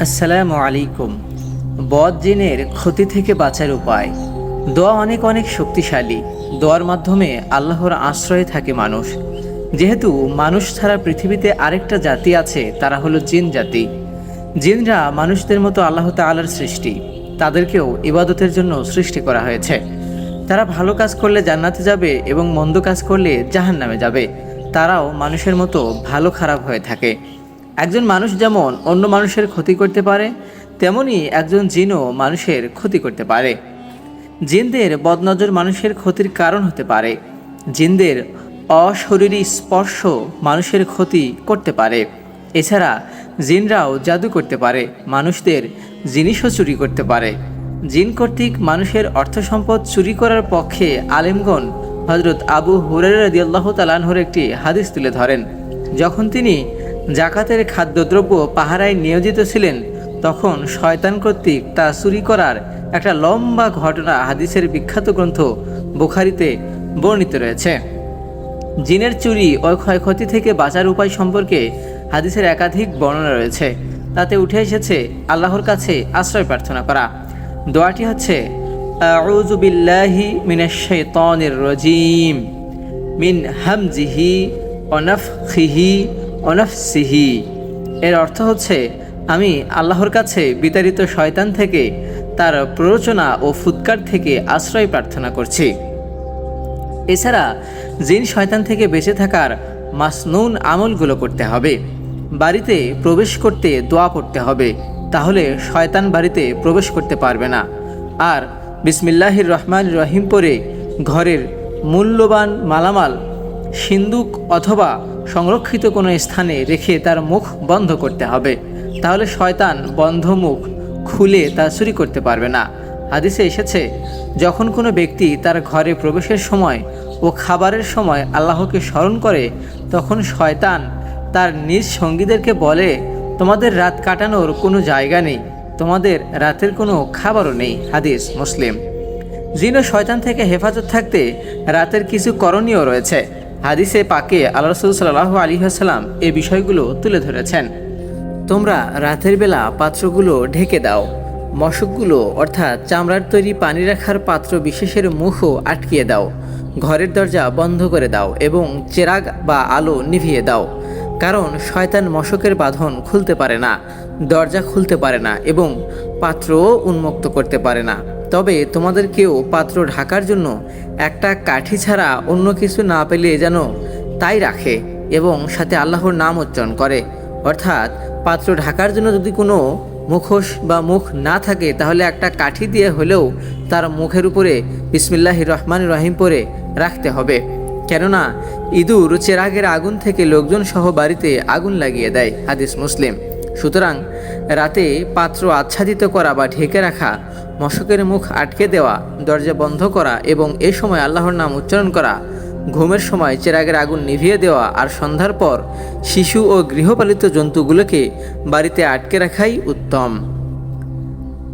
আসসালামু আলাইকুম। বদ জিনের ক্ষতি থেকে বাঁচার উপায়। দোয়া অনেক অনেক শক্তিশালী। দোয়ার মাধ্যমে আল্লাহর আশ্রয়ে থাকে মানুষ। যেহেতু মানুষ ছাড়া পৃথিবীতে আরেকটা জাতি আছে, তারা হলো জিন জাতি। জিনরা মানুষদের মতো আল্লাহ তাআলার সৃষ্টি। তাদেরকেও ইবাদতের জন্য সৃষ্টি করা হয়েছে। তারা ভালো কাজ করলে জান্নাতে যাবে এবং মন্দ কাজ করলে জাহান্নামে যাবে। তারাও মানুষের মতো ভালো খারাপ হয়ে থাকে। একজন মানুষ যেমন অন্য মানুষের ক্ষতি করতে পারে, তেমনি একজন জিনও মানুষের ক্ষতি করতে পারে। জিনদের বদনজর মানুষের ক্ষতির কারণ হতে পারে। জিনদের অশরীরী স্পর্শ মানুষের ক্ষতি করতে পারে। এছাড়া জিনরাও জাদু করতে পারে, মানুষদের জিনিসও চুরি করতে পারে। জিন কর্তৃক মানুষের অর্থ সম্পদ চুরি করার পক্ষে আলেমগণ হজরত আবু হুরের রাদিয়াল্লাহ তালানহর একটি হাদিস তুলে ধরেন, যখন তিনি জাকাতের খাদ্যদ্রব্য পাহারায় নিয়োজিত ছিলেন, তখন শয়তান কর্তৃক তা চুরি করার একটা লম্বা ঘটনা হাদিসের বিখ্যাত গ্রন্থ বুখারিতে বর্ণিত রয়েছে। জিনের চুরি ও ক্ষয়ক্ষতি থেকে বাঁচার উপায় সম্পর্কে হাদিসের একাধিক বর্ণনা রয়েছে। তাতে উঠে এসেছে আল্লাহর কাছে আশ্রয় প্রার্থনা করা। দোয়াটি হচ্ছে মিন হামজিহি অনাফখিহি অনাফসিহি। এর অর্থ হচ্ছে, আমি আল্লাহর কাছে বিতাড়িত শয়তান থেকে, তার প্ররোচনা ও ফুৎকার থেকে আশ্রয় প্রার্থনা করছি। এছাড়া, জিন শয়তান থেকে বেঁচে থাকার মাসনুন আমলগুলো করতে হবে। বাড়িতে প্রবেশ করতে দোয়া পড়তে হবে, তাহলে শয়তান বাড়িতে প্রবেশ করতে পারবে না। আর বিসমিল্লাহির রহমান রহিম পরে ঘরের মূল্যবান মালামাল, সিন্দুক অথবা সংরক্ষিত কোনো স্থানে রেখে তার মুখ বন্ধ করতে হবে। তাহলে শয়তান বন্ধ মুখ খুলে তা চুরি করতে পারবে না। হাদিসে এসেছে, যখন কোনো ব্যক্তি তার ঘরে প্রবেশের সময় ও খাবারের সময় আল্লাহকে স্মরণ করে, তখন শয়তান তার নিজ সঙ্গীদেরকে বলে, তোমাদের রাত কাটানোর কোনো জায়গা নেই, তোমাদের রাতের কোনো খাবারও নেই। হাদিস মুসলিম। জিন শয়তান থেকে হেফাজত থাকতে রাতের কিছু করণীয় রয়েছে। হাদিসে পাকে আল্লাহ রসুল সাল্লাহ আলী হাসালাম এই বিষয়গুলো তুলে ধরেছেন। তোমরা রাতের বেলা পাত্রগুলো ঢেকে দাও। মশকগুলো অর্থাৎ চামড়ার তৈরি পানি রাখার পাত্র বিশেষের মুখও আটকিয়ে দাও। ঘরের দরজা বন্ধ করে দাও এবং চেরাগ বা আলো নিভিয়ে দাও। কারণ শয়তান মশকের বাঁধন খুলতে পারে না, দরজা খুলতে পারে না এবং পাত্রও উন্মুক্ত করতে পারে না। তবে তোমাদের কেউ পাত্র ঢাকার জন্য একটা কাঠি ছাড়া অন্য কিছু না পেলে যেন তাই রাখে এবং সাথে আল্লাহর নাম উচ্চারণ করে। অর্থাৎ পাত্র ঢাকার জন্য যদি কোনো মুখোশ বা মুখ না থাকে, তাহলে একটা কাঠি দিয়ে হলেও তার মুখের উপরে বিসমিল্লাহ রহমান রহিম পরে রাখতে হবে। কেননা ইঁদুর চেরাগের আগুন থেকে লোকজন সহ বাড়িতে আগুন লাগিয়ে দেয়, হাদিস মুসলিম। সুতরাং রাতে পাত্র আচ্ছাদিত করা বা ঢেকে রাখা, মশকের মুখ আটকে দেওয়া, দরজা বন্ধ করা এবং এ সময় আল্লাহর নাম উচ্চারণ করা, ঘুমের সময় চেরাগের আগুন নিভিয়ে দেওয়া আর সন্ধ্যার পর শিশু ও গৃহপালিত জন্তুগুলোকে বাড়িতে আটকে রাখাই উত্তম।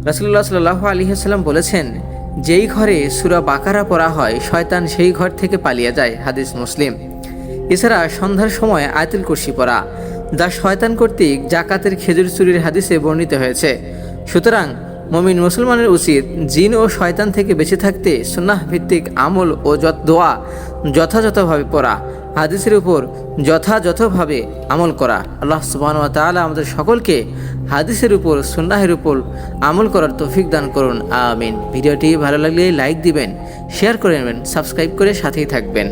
রাসুল্লাহ সাল্লাহ আলিহাস্লাম বলেছেন, যেই ঘরে সুরা বাকারা পড়া হয়, শয়তান সেই ঘর থেকে পালিয়ে যায়। হাদিস মুসলিম। এছাড়া সন্ধ্যার সময় আয়তুল কুর্সি পড়া যা শয়তান কর্তৃক জাকাতের খেজুর চুরির হাদিসে বর্ণিত হয়েছে। সুতরাং মমিন মুসলমানের উচিত জিন ও শয়তান থেকে বেঁচে থাকতে সুন্নাহ ভিত্তিক আমল ও দোয়া যথাযথভাবে পড়া, হাদিসের উপর যথাযথভাবে আমল করা। আল্লাহ সুবাহ তাআলা আমাদের সকলকে হাদিসের উপর, সুন্নাহের উপর আমল করার তৌফিক দান করুন। আমিন। ভিডিওটি ভালো লাগলে লাইক দিবেন, শেয়ার করে নেবেন, সাবস্ক্রাইব করে সাথেই থাকবেন।